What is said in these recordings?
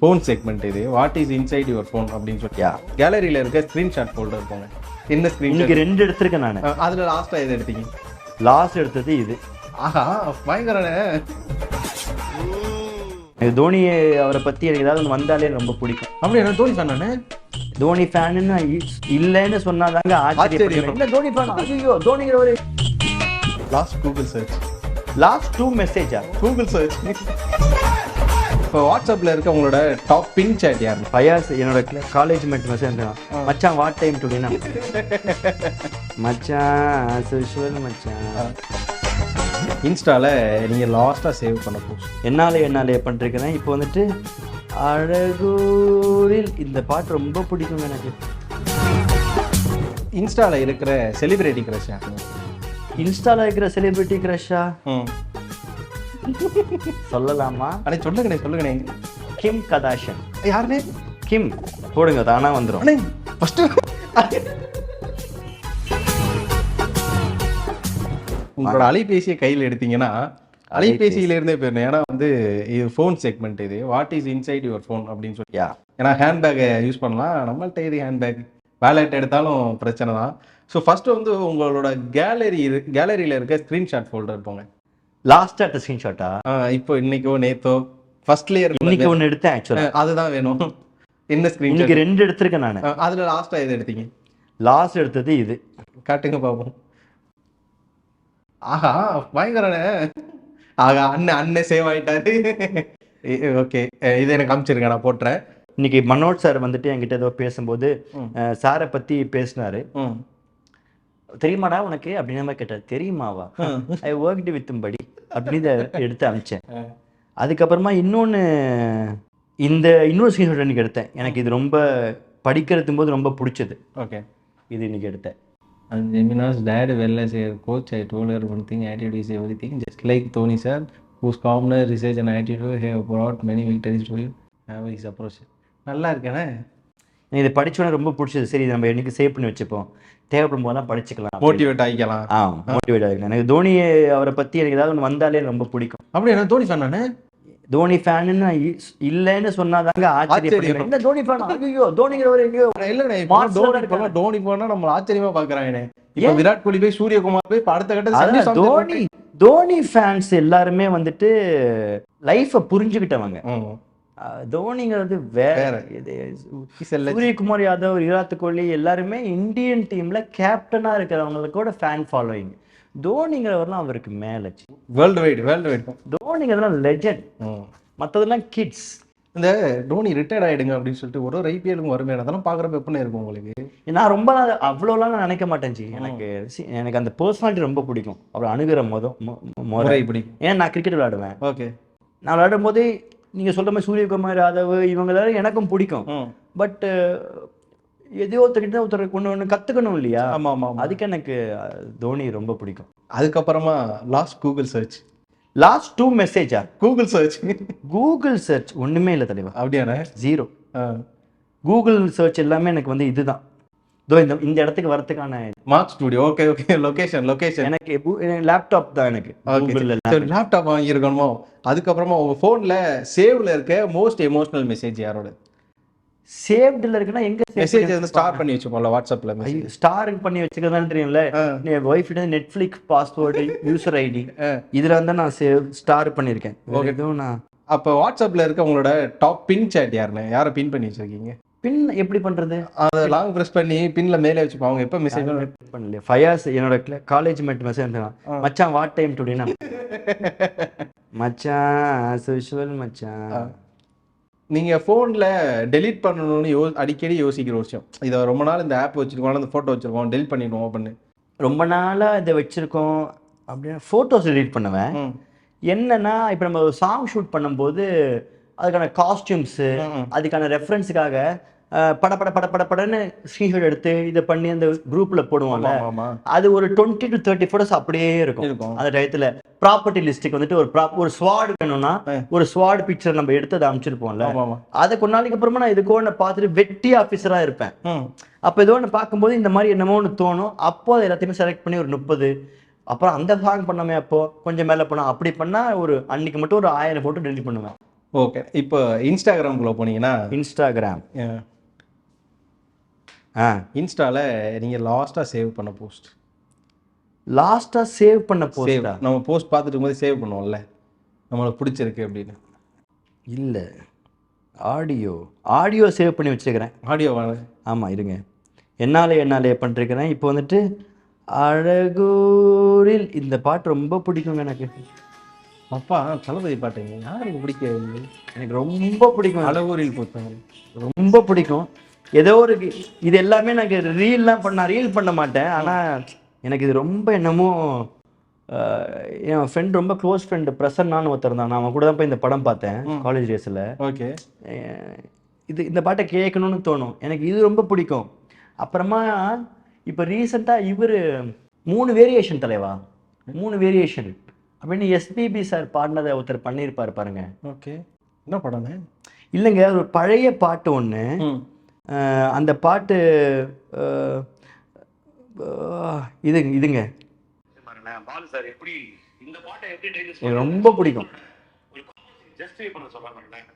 Phone segment இது. What is inside your phone அப்படின்னு சொல்லி. யா கேலரியில இருக்க ஸ்கிரீன்ஷாட் ஃபோல்டர் போங்க. என்ன ஸ்கிரீன் இன்னைக்கு ரெண்டு எடுத்திருக்கேன் நான். அதுல லாஸ்டா எது எடுத்தீங்க? லாஸ்ட் எடுத்தது இது. ஆஹா பயங்கரனே. எனக்கு தோனி அவரை பத்தி எனக்கு ஏதாவது ஒன்று வந்தாலே ரொம்ப பிடிக்கும். அப்படி என்ன தோனி சொன்னானே தோனி ஃபேனுன்னு இல்லைன்னு சொன்னாதாங்க ஆச்சரியம். தோனி ஃபேன் ஐயோ தோனிங்கிற ஒரு last Google search last two மெசேஜா Google search இப்போ வாட்ஸ்அப்ல இருக்க உங்களோட டாப் பின் சேட் யாரு? பயாஸ் என்னோட காலேஜ் மேட் மெசேஜ் மச்சான் வாட் டைம் டுடேனா மச்சான் usual மச்சான். இன்ஸ்டால நீங்க லாஸ்டா சேவ் பண்ண போஸ்ட் என்னாலே என்னாலே பண்ணிருக்கிறேன் இப்போ வந்துட்டு அழகூரில் இந்த பாட்டு ரொம்ப பிடிக்கும் எனக்கு. இன்ஸ்டால இருக்கிற செலிபிரிட்டி கிரஷ் யாரு? இன்ஸ்டால இருக்கிற செலிபிரிட்டி க்ரஷா ம். சொல்லலாமா? அண்ணே சொல்லுங்கண்ணே சொல்லுங்கண்ணே. கிம் கதாஷன். யாருனே கிம் போடுங்க தானா வந்துடும் அண்ணே ஃபர்ஸ்ட் உங்களோட அலைபேசியை கையில் எடுத்தீங்கன்னா அலைபேசியில இருந்தே போயிடணும். ஏன்னா வந்து இது ஃபோன் செக்மெண்ட் இது. What is inside your phone அப்படின்னு சொல்லி. யா. ஏன்னா ஹேண்ட்பேக்கை யூஸ் பண்ணலாம். நம்மள்ட்ட இது ஹேண்ட்பேக் வேலெட் எடுத்தாலும் பிரச்சனை தான். ஸோ ஃபர்ஸ்ட் வந்து உங்களோட கேலரி கேலரியில இருக்க ஸ்க்ரீன்ஷாட் ஃபோல்டர் போங்க. லாஸ்ட் அட் ஸ்கிரீன்ஷாட்டா இப்போ இன்னைக்கோ நேத்தோ ஃபர்ஸ்ட்லேயே இன்னைக்கு இருக்கு ஒன்று எடுத்தேன் ஆக்சுவலா அதுதான் வேணும். என்ன ஸ்க்ரீன்ஷாட் இன்னைக்கு ரெண்டு எடுத்திருக்கேன் நான். அதுல லாஸ்டா எது எடுத்தீங்க? லாஸ்ட் எடுத்தது இது. காட்டுங்க பாப்போம். ஆஹா பயங்கரனே. ஆகா அண்ணன் அண்ணன் சேவ் ஆயிட்டாரு. ஓகே. இது எனக்கு அனுப்பிச்சிருங்க நான் போட்டுறேன். இன்னைக்கு மனோஜ் சார் வந்துட்டு என்கிட்ட ஏதோ பேசும்போது சாரை பத்தி பேசினாரு. தெரியுமாடா உனக்கு? அப்படின்னு மாதிரி கேட்டார் தெரியுமாவா? ஐ ஒர்க்டு வித் படி அப்படின்னு எடுத்து அனுப்பிச்சேன் அதுக்கப்புறமா இன்னொன்று இந்த இன்னொரு ஸ்க்ரீன்ஷாட் இன்னைக்கு எடுத்தேன் எனக்கு இது ரொம்ப படிக்கிறதும் போது ரொம்ப பிடிச்சது ஓகே இது இன்னைக்கு எடுத்தேன் And Jemina's dad, well as a coach, I told her one thing, attitude is everything. Just like Tony sir, whose calmness, research and attitude have brought many victories to you. Have his approach. நல்லா இருக்கேனே இது படிச்சோன்னே ரொம்ப பிடிச்சது. சரி நம்ம என்னைக்கு save பண்ணி வச்சுப்போம். தேவைப்படும் போதெல்லாம் படிச்சுக்கலாம். மோட்டிவேட் ஆகிக்கலாம். ஆ மோட்டிவேட் ஆகிக்கலாம். எனக்கு தோனி அவரை பற்றி எனக்கு ஏதாவது ஒன்று வந்தாலே எனக்கு ரொம்ப பிடிக்கும். அப்படி என்ன தோனி சொன்னானே தோனி ஃபேனுன்னு இல்லைன்னு சொன்னாதாங்க ஆச்சரியம். என்ன தோனி ஃபேன் ஐயோ தோனிங்கிற ஒரு எங்கேயோ இல்லண்ணே டோனி போனா நம்ம ஆச்சரியமா பாக்குறாங்கண்ணே இப்போ விராட் கோலி போய் சூரியகுமார் போய் அடுத்த அதான் சாம்சன் தோனி தோனி ஃபேன்ஸ் எல்லாருமே வந்துட்டு லைஃப்பை புரிஞ்சுக்கிட்டவங்க. அஹ் தோனிங்கிறது வேற. இது. சூரியகுமார் யாதவ் விராட் கோலி எல்லாருமே இந்தியன் டீம்ல கேப்டனா இருக்கிறவங்களுக்கோட ஃபேன் ஃபாலோயிங் தோனிங்கிறவர்லாம் அவருக்கு மேல வேர்ல்டு வைடு வேர்ல்டு வைடு தோனிங்கிறதுலாம் லெஜண்ட் மற்றதெல்லாம் கிட்ஸ் இந்த டோனி ரிட்டையர்ட் ஆயிடுங்க அப்படின்னு சொல்லிட்டு ஒரு ஒரு ஐபிஎலுக்கும் வருமே அதெல்லாம் பாக்குறப்ப எப்படின்னு இருக்கும் உங்களுக்கு? நான் ரொம்ப நாள் அவ்வளோலாம் நான் நினைக்க மாட்டேன் ஜி. எனக்கு எனக்கு அந்த பர்சனாலிட்டி ரொம்ப பிடிக்கும். அவர் அணுகிற மொதல் முறை. இப்படி ஏன்னா நான் கிரிக்கெட் விளையாடுவேன்? ஓகே. நான் விளையாடும் போதே நீங்க சொல்ற மாதிரி சூரியகுமார் யாதவ் இவங்க எல்லாரும் எனக்கும் பிடிக்கும். பட் எதையோ ஒருத்தர்கிட்ட ஒருத்தர் கொண்டு ஒன்று கத்துக்கணும் இல்லையா? ஆமா ஆமா ஆமா. அதுக்கு எனக்கு தோனி ரொம்ப பிடிக்கும். அதுக்கப்புறமா last Google search last two மெசேஜா Google search Google search ஒண்ணுமே இல்லை தலைவா. அப்படியாண்ணே? ஜீரோ. கூகுள் சர்ச் எல்லாமே எனக்கு வந்து இதுதான். இதோ இந்த இந்த இடத்துக்கு வரதுக்கான mark studio okay okay location location எனக்கு லேப்டாப் தான் எனக்கு. லேப்டாப் வாங்கியிருக்கணுமோ? அதுக்கப்புறமா உங்க போன்ல சேவ்ல இருக்க மோஸ்ட் எமோஷனல் மெசேஜ் யாரோட? சேவ்டில் இருக்குன்னா எங்க மெசேஜ் வந்து ஸ்டார் பண்ணி வச்சுப்போம்ல வாட்ஸ்அப்ல. ஸ்டார் பண்ணி வச்சுக்கிறதான்னு தெரியும்ல. என் ஒய்ஃப் கிட்ட நெட்ஃபிளிக்ஸ் பாஸ்வேர்டு யூசர் ஐடி இதுல வந்து நான் சேவ் ஸ்டார் பண்ணியிருக்கேன். எதுவும் நான் அப்ப வாட்ஸ்அப்ல இருக்க உங்களோட டாப் பின் சேட் யாருன்னு? யாரை பின் பண்ணி வச்சிருக்கீங்க? பின் எப்படி பண்றது? அதை லாங் பிரஸ் பண்ணி பின்ல மேலே வச்சுப்போம். அவங்க எப்ப மெசேஜ் பண்ணல ஃபயாஸ் என்னோட காலேஜ் மேட் மெசேஜ் மச்சான் வாட் டைம் டுடேனா மச்சான் usual மச்சான். நீங்க போன்ல டெலீட் பண்ணணும்னு யோ அடிக்கடி யோசிக்கிற ஒரு விஷயம். இதை ரொம்ப நாள் இந்த ஆப் வச்சிருக்கோம் இந்த போட்டோ வச்சிருக்கோம் டெலிட் பண்ணிடுவோம் அப்படின்னு ரொம்ப நாளா இதை வச்சிருக்கோம் அப்படின்னா ஃபோட்டோஸ் எடிட் பண்ணுவேன். என்னன்னா இப்போ நம்ம சாங் ஷூட் பண்ணும்போது அதுக்கான காஸ்டியூம்ஸு. அதுக்கான ரெஃபரன்ஸுக்காக பட பட பட பட படன்னு ஸ்க்ரீன்ஷாட் எடுத்து இதை பண்ணி அந்த குரூப்ல ஆமா அது ஒரு டுவெண்ட்டி டு தேர்ட்டி ஃபோட்டோஸ் அப்படியே இருக்கும். அந்த டயத்துல ப்ராப்பர்ட்டி லிஸ்ட்டுக்கு வந்துட்டு ஒரு ப்ராப் ஒரு ஸ்வாட் வேணும்னா. ஒரு ஸ்வாட் பிக்சர் நம்ம எடுத்து அதை அமைச்சிருப்போம்ல அதை கொஞ்ச நாளைக்கு அப்புறமா நான் இதுக்கு ஒன்று பார்த்துட்டு வெட்டி ஆஃபீஸராக இருப்பேன். அப்போ ஏதோ ஒன்று பார்க்கும்போது இந்த மாதிரி என்னமோ ஒன்று தோணும். அப்போ அதை எல்லாத்தையுமே செலக்ட் பண்ணி ஒரு முப்பது. அப்புறம் அந்த சாங் பண்ணாமே அப்போ கொஞ்சம் மேலே போனால் அப்படி பண்ணால் ஒரு அன்னைக்கு மட்டும் ஒரு ஆயிரம் ஃபோட்டோ டெலிட் பண்ணுவேன். ஓகே. இப்போ இன்ஸ்டாகிராம்குள்ளே போனீங்கன்னா இன்ஸ்டாகிராம். ஆ. இன்ஸ்டாவில் நீங்கள் லாஸ்ட்டாக சேவ் பண்ண போஸ்ட். லாஸ்ட்டாக சேவ் பண்ண போஸ்டா நம்ம போஸ்ட் பார்த்துட்டு இருக்கும்போது சேவ் பண்ணுவோம்ல. நம்மளுக்கு பிடிச்சிருக்கு அப்படின்னு. இல்லை. ஆடியோ. ஆடியோ சேவ் பண்ணி வச்சுக்கிறேன் ஆடியோ வாங்க ஆமாம் இருங்க. என்னாலே என்னாலே பண்ணிருக்கிறேன் இப்போ வந்துட்டு அழகூரில் இந்த பாட்டு ரொம்ப பிடிக்கும் எனக்கு. அப்பா தளபதி பாட்டுங்க யாருக்கு பிடிக்காது எனக்கு ரொம்ப பிடிக்கும். அழகூரில் போட்டாங்க ரொம்ப பிடிக்கும். ஏதோ ஒரு இது எல்லாமே எனக்கு ரீல்லாம் பண்ண ரீல் பண்ண மாட்டேன். ஆனால் எனக்கு இது ரொம்ப என்னமோ என் ஃப்ரெண்ட் ரொம்ப க்ளோஸ் ஃப்ரெண்டு பிரசன்னான்னு ஒருத்தர் தான் நான் அவன் கூட தான் போய் இந்த படம் பார்த்தேன் காலேஜ் டேஸில் ஓகே. இது இந்த பாட்டை கேட்கணும்னு தோணும். எனக்கு இது ரொம்ப பிடிக்கும். அப்புறமா இப்போ ரீசெண்டாக இவர் மூணு வேரியேஷன் தலைவா? மூணு வேரியேஷன் அப்படின்னு எஸ்பிபி சார் பாடினதை ஒருத்தர் பண்ணியிருப்பார் பாருங்க. ஓகே. என்ன படம்ண்ணே இல்லைங்க ஒரு பழைய பாட்டு ஒன்று அந்த பாட்டு இது இதுங்க. பாருங்களேன் பாலு சார் எப்படி இந்த பாட்டை எப்படி டைஜஸ்ட் எனக்கு ரொம்ப பிடிக்கும். ஜஸ்டிஃபை பண்ண சொல்ல பாருங்களேன்.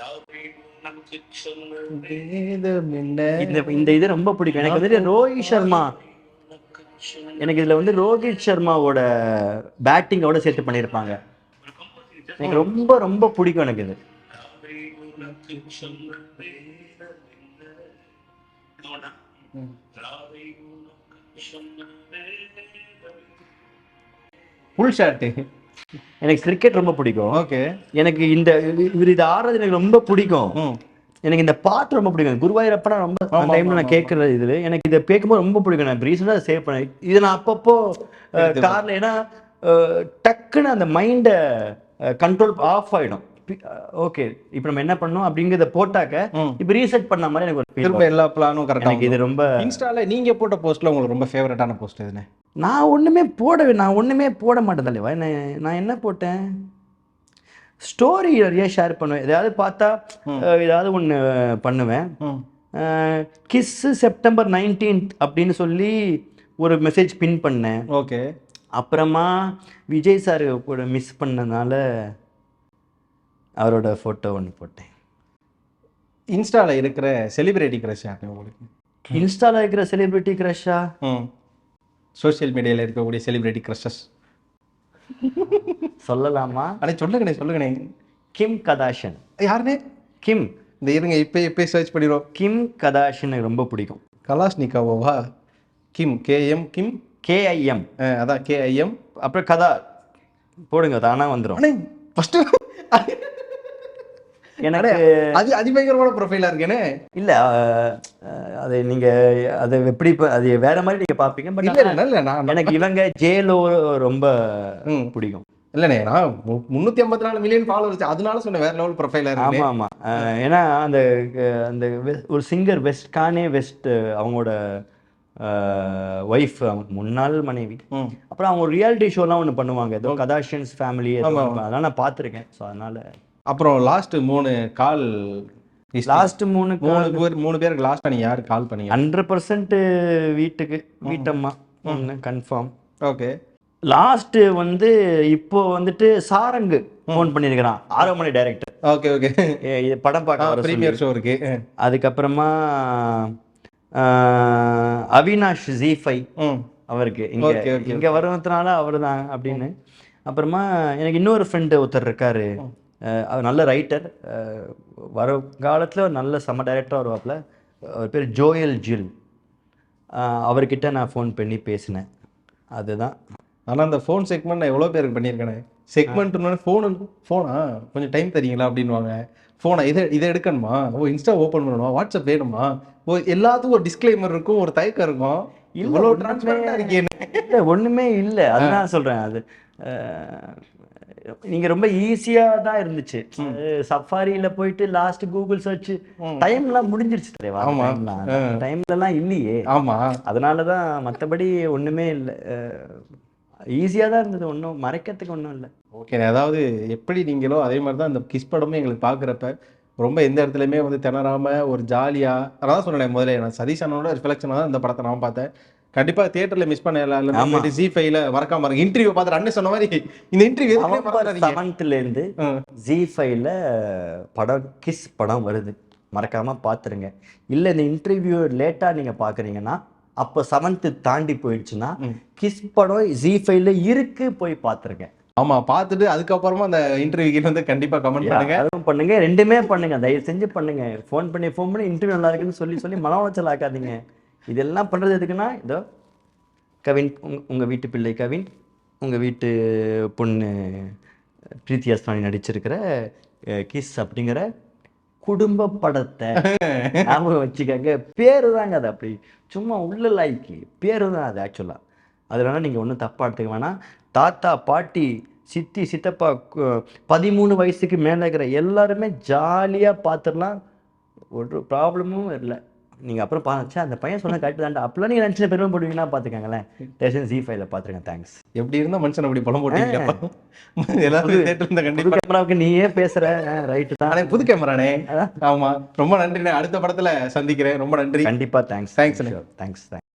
யாவை நமக்கு சொன்ன வேதம் என்ன? இந்த இந்த இது ரொம்ப பிடிக்கும். எனக்கு வந்துட்டு ரோஹித் சர்மா. எனக்கு இதில் வந்து ரோஹித் சர்மாவோட பேட்டிங்கோட சேர்த்து பண்ணியிருப்பாங்க. எனக்கு ரொம்ப ரொம்ப பிடிக்கும் எனக்கு இது? ஃபுல் ஷாட்டு எனக்கு கிரிக்கெட் ரொம்ப பிடிக்கும். ஓகே எனக்கு இந்த இவர் இது ஆடுறது எனக்கு ரொம்ப பிடிக்கும். எனக்கு இந்த பாட்டு ரொம்ப பிடிக்கும். குருவாயூரப்பனா ரொம்ப அந்த டைம்ல நான் கேட்கற இதுல எனக்கு இதை கேட்கும்போது ரொம்ப பிடிக்கும். நான் ரீசெண்டாக சேவ் பண்ணேன். இதை நான் அப்பப்போ கார்ல ஏன்னா டக்குன்னு அந்த மைண்டை கண்ட்ரோல் ஆஃப் ஆயிடும். ஓகே இப்போ நம்ம என்ன பண்ணோம் அப்படிங்கிறத போட்டாக்க. இப்போ ரீசெட் பண்ண மாதிரி எனக்கு ஒரு திரும்ப. எல்லா பிளானும் கரெக்டாக இது ரொம்ப இன்ஸ்டால நீங்க போட்ட போஸ்ட்ல உங்களுக்கு ரொம்ப ஃபேவரட்டான போஸ்ட் எதுனே நான் ஒண்ணுமே போட நான் ஒண்ணுமே போட மாட்டேன் தலைவா நான் என்ன போட்டேன்? ஸ்டோரி நிறைய ஷேர் பண்ணுவேன். ஏதாவது பார்த்தா ஏதாவது ஒன்று பண்ணுவேன். கிஸ்ஸு செப்டம்பர் நைன்டீன்த் அப்படின்னு சொல்லி ஒரு மெசேஜ் பின் பண்ணேன். ஓகே. அப்புறமா விஜய் சார் கூட மிஸ் பண்ணனால அவரோட ஃபோட்டோ ஒன்று போட்டேன். இன்ஸ்டால இருக்கிற செலிபிரிட்டி கிரஷ் யாருன்னு உங்களுக்கு? இன்ஸ்டால இருக்கிற செலிபிரிட்டி க்ரஷ்ஷா சோஷியல் மீடியால இருக்கக்கூடிய செலிபிரிட்டி கிரஷஸ் சொல்லலாமா? அண்ணே சொல்லுங்கண்ணே சொல்லுங்கண்ணே. கிம் கதாஷன். யாருண்ணே கிம். இந்த இருங்க இப்போ இப்போ சர்ச் பண்ணிடுவோம் கிம் கதாஷன் ரொம்ப பிடிக்கும். கலாஷ்னிகாவோவா? Kim KM Kim? கேஐஎம். அதான் கேஐஎம். அப்புறம் கதா. போடுங்க தானா வந்துடும் ஃபஸ்ட்டு எனக்கு அது அதிபயங்கரமான ப்ரொஃபைலாக இருக்கேனே. இல்ல அது நீங்க அதை எப்படி அது வேற மாதிரி நீங்க பாப்பீங்க பட் இல்லை நான் எனக்கு இவங்க ஜேலோ ரொம்ப பிடிக்கும். இல்லைண்ணே நான் முந்நூற்றி ஐம்பத்தி நாலு மில்லியன் ஃபாலோவர்ஸ் அதனால சொன்னேன் வேற லெவல் ப்ரொஃபைலாக ஆமா இருக்கு ஆமா ஏன்னா அந்த அந்த ஒரு சிங்கர் வெஸ்ட் கானே வெஸ்ட் அவங்களோட ஒய்ஃப் முன்னாள் மனைவி. அப்புறம் அவங்க ரியாலிட்டி ஷோலாம் ஒன்று பண்ணுவாங்க ஏதோ கதாஷியன்ஸ் ஃபேமிலி. அதெல்லாம் நான் பார்த்துருக்கேன். ஸோ அதனால அப்புறம் லாஸ்ட் மூணு கால் லாஸ்ட் மூணு மூணு பேர் மூணு பேருக்கு லாஸ்ட்டாக நீங்கள் யாருக்கு கால் பண்ணீங்க? ஹண்ட்ரட் பர்சன்ட் வீட்டுக்கு வீட்டம்மா. Confirm okay. லாஸ்ட் வந்து இப்போ வந்துட்டு சாரங்கு ஃபோன் பண்ணியிருக்கிறான் ஆரோ மணி டைரக்டர் ஓகே ஓகே. இது படம் பார்க்க. ப்ரீமியர் ஷோ இருக்கு. அதுக்கப்புறமா அவினாஷ் ஜி ஃபைவ் அவருக்கு. இங்க இங்க வர்றதுனால அவர் தான் அப்படின்னு அப்புறமா எனக்கு இன்னொரு ஃப்ரெண்டு ஒருத்தர் இருக்காரு. அவர் நல்ல ரைட்டர் வர காலத்துல ஒரு நல்ல செம்ம டைரக்டராக வருவாப்புல. அவர் பேர் ஜோயல் ஜில். அவர்கிட்ட நான் ஃபோன் பண்ணி பேசினேன். அதுதான். ஆனால் அந்த ஃபோன் செக்மெண்ட் நான் எவ்வளோ பேருக்கு பண்ணியிருக்கேனே? செக்மெண்ட்னு ஃபோனு ஃபோனா கொஞ்சம் டைம் தரீங்களா அப்படின்வாங்க ஃபோனை இதை இதை எடுக்கணுமா? ஓ இன்ஸ்டா ஓப்பன் பண்ணணுமா? வாட்ஸ்அப் வேணுமா? ஓ எல்லாத்துக்கும் ஒரு டிஸ்க்ளைமர் இருக்கும் ஒரு தயக்கம் இருக்கும். இவ்வளோ இருக்கேன்னு. இல்ல ஒண்ணுமே இல்லை. அதுதான் சொல்றேன் அது. நீங்க ரொம்ப ஈஸியா தான் இருந்துச்சு. சஃபாரியில போயிட்டு லாஸ்ட் கூகுள் சர்ச் டைம்லாம் முடிஞ்சிருச்சு தலைவா. ஆமா. டைம்லலாம் இல்லையே. ஆமாம் அதனால தான் மற்றபடி ஒண்ணுமே இல்லை. ஈஸியா தான் இருந்தது. ஒன்றும் மறைக்கிறதுக்கு ஒன்றும் இல்லை. ஓகே அதாவது எப்படி நீங்களோ அதே மாதிரி தான் இந்த கிஸ் படமும் எங்களுக்கு பார்க்குறப்ப ரொம்ப எந்த இடத்துலையுமே வந்து திணறாம ஒரு ஜாலியாக அதான் சொன்னேன் முதல்ல நான் சதீஷ் அண்ணனோட ரிஃப்ளெக்ஷனாக தான் இந்த படத்தை நான் பார்த்தேன். கண்டிப்பா தியேட்டர்ல மிஸ் பண்ண ஆமா. எல்லாரும் ஜி ஃபைவ்ல மறக்காம பாருங்க. இன்டர்வியூ பார்த்துட்டு அண்ணன் சொன்ன மாதிரி இந்த இன்டர்வியூ செவன்த்ல இருந்து ஜி ஃபைவ்ல படம் கிஸ் படம் வருது. மறக்காம பார்த்துருங்க. இல்லை இந்த இன்டர்வியூ லேட்டாக நீங்கள் பார்க்குறீங்கன்னா அப்போ செவன்த்து தாண்டி போயிடுச்சுன்னா கிஸ் படம் ஜி ஃபைவ்ல இருக்கு போய் பார்த்துருங்க. ஆமா பார்த்துட்டு அதுக்கப்புறமா அந்த இன்டர்வியூக்கு வந்து கண்டிப்பா கமெண்ட் பண்ணுங்க. அதுவும் பண்ணுங்க ரெண்டுமே பண்ணுங்க. தயவு செஞ்சு பண்ணுங்க. ஃபோன் பண்ணி ஃபோன் பண்ணி இன்டர்வியூ நல்லா இருக்குன்னு சொல்லி சொல்லி மன உளைச்சல் ஆக்காதீங்க. இதெல்லாம் பண்றது எதுக்குன்னா இதோ கவின் உங்க உங்க வீட்டு பிள்ளை கவின் உங்க வீட்டு பொண்ணு பிரீத்தி அஸ்வானி நடிச்சிருக்கிற கிஸ் அப்படிங்கிற குடும்ப படத்தை ஞாபகம் வச்சுக்கங்க. பேரு தாங்க அது அப்படி. சும்மா உள்ள லாய்க்கு. பேரு தான் அது ஆக்சுவலாக அதனால நீங்கள் ஒன்றும் தப்பாக எடுத்துக்க வேணாம். தாத்தா பாட்டி சித்தி சித்தப்பா பதிமூணு வயசுக்கு மேலே இருக்கிற எல்லாருமே ஜாலியாக பார்த்துடலாம் ஒரு ப்ராப்ளமும் இல்லை. நீங்கள் அப்புறம் பார்த்து அந்த பையன் சொன்ன கரெக்ட் தான்டா. அப்பெல்லாம் நீங்கள் நினச்சி பெருமை போடுவீங்கன்னா பார்த்துக்கங்களேன். டேஷன் ஜி ஃபைவ்ல பார்த்துருங்க தேங்க்ஸ் எப்படி இருந்தா மனுஷன் அப்படி படம் போட்டீங்க எல்லாரும் தேட்டர் இருந்தா புது கண்டிப்பா கேமராவுக்கு நீயே பேசுகிற ரைட்டு தான். புது கேமரானே ஆமா. ரொம்ப நன்றிண்ணே. அடுத்த படத்துல சந்திக்கிறேன். ரொம்ப நன்றி. கண்டிப்பாக தேங்க்ஸ் அண்ணே. Thanks thanks